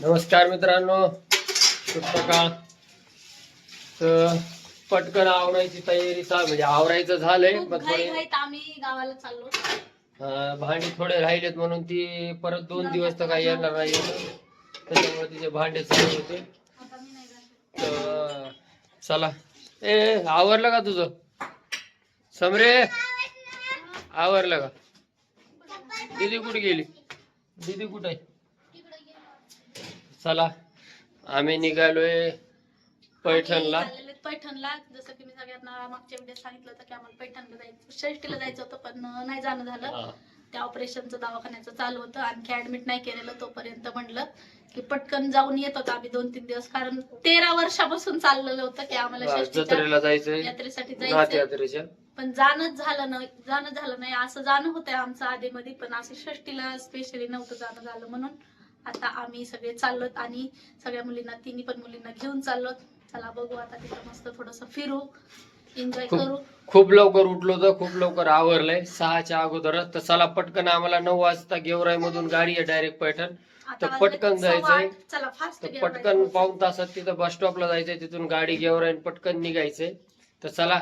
नमस्कार मित्रांनो. सकाळ. तर पटकन आवरायची तयारी चालू म्हणजे आवरायचं झालंय खूप घाई थोडे घाईत आम्ही गावाला चाललो. अं, भांडी थोडे राहिलेत म्हणून ती परत दोन दिवस तर काही येणार नाही. त्याच्यामुळे तिचे भांडे चालू होते. आता मी नाही जाणार. तर चला. ए आवरलं का तुझं? समरे आवरलं का? दीदी कुठे गेली? दीदी कुठे आहे? चला आम्ही निघालोय पैठणला. आम्ही चाललेलो पैठणला जसं की मी सगळ्यांना मागच्या व्हिडिओ सांगितलं होतं की आम्हाला पैठणला जायचं षष्टीला जायचं होतं पण नाही जाणं झालं. हा. त्या ऑपरेशनचं दवाखान्याचं चालू होतं आणखी ऍडमिट नाही केलेलं तोपर्यंत म्हणलं की पटकन जाऊन येत होतं आम्ही दोन तीन दिवस कारण तेरा वर्षापासून चाललेलं होतं की आम्हाला हा, षष्टीच्या जत्रेला जायचंय. यात्रेसाठी नाथ जायचं यात्रेच्या. पण जाणंच झालं नाही जाणं झालं नाही असं जाणं होतं आमचं आधीमध्ये पण असं षष्टीला स्पेशली नव्हतं जाणं झालं म्हणून आता आम्ही सगळे चाललोत आणि सगळ्या मुलींना तिन्ही पण मुलींना घेऊन चाललोत. चला बघू आता तिथं मस्त थोडस फिरू एन्जॉय खूप करू. खूप लवकर उठलो तर खूप लवकर आवरलंय. सहाच्या अगोदरच तर चला पटकन आम्हाला नऊ वाजता गेवराई मधून गाडी आहे डायरेक्ट पैठण. आता तर पटकन सव्वा जायचंय. आठ. चला फास्ट तर पटकन पाऊन तासात तिथं बस स्टॉपला जायचंय तिथून गाडी गेवराई पटकन निघायचंय. तर चला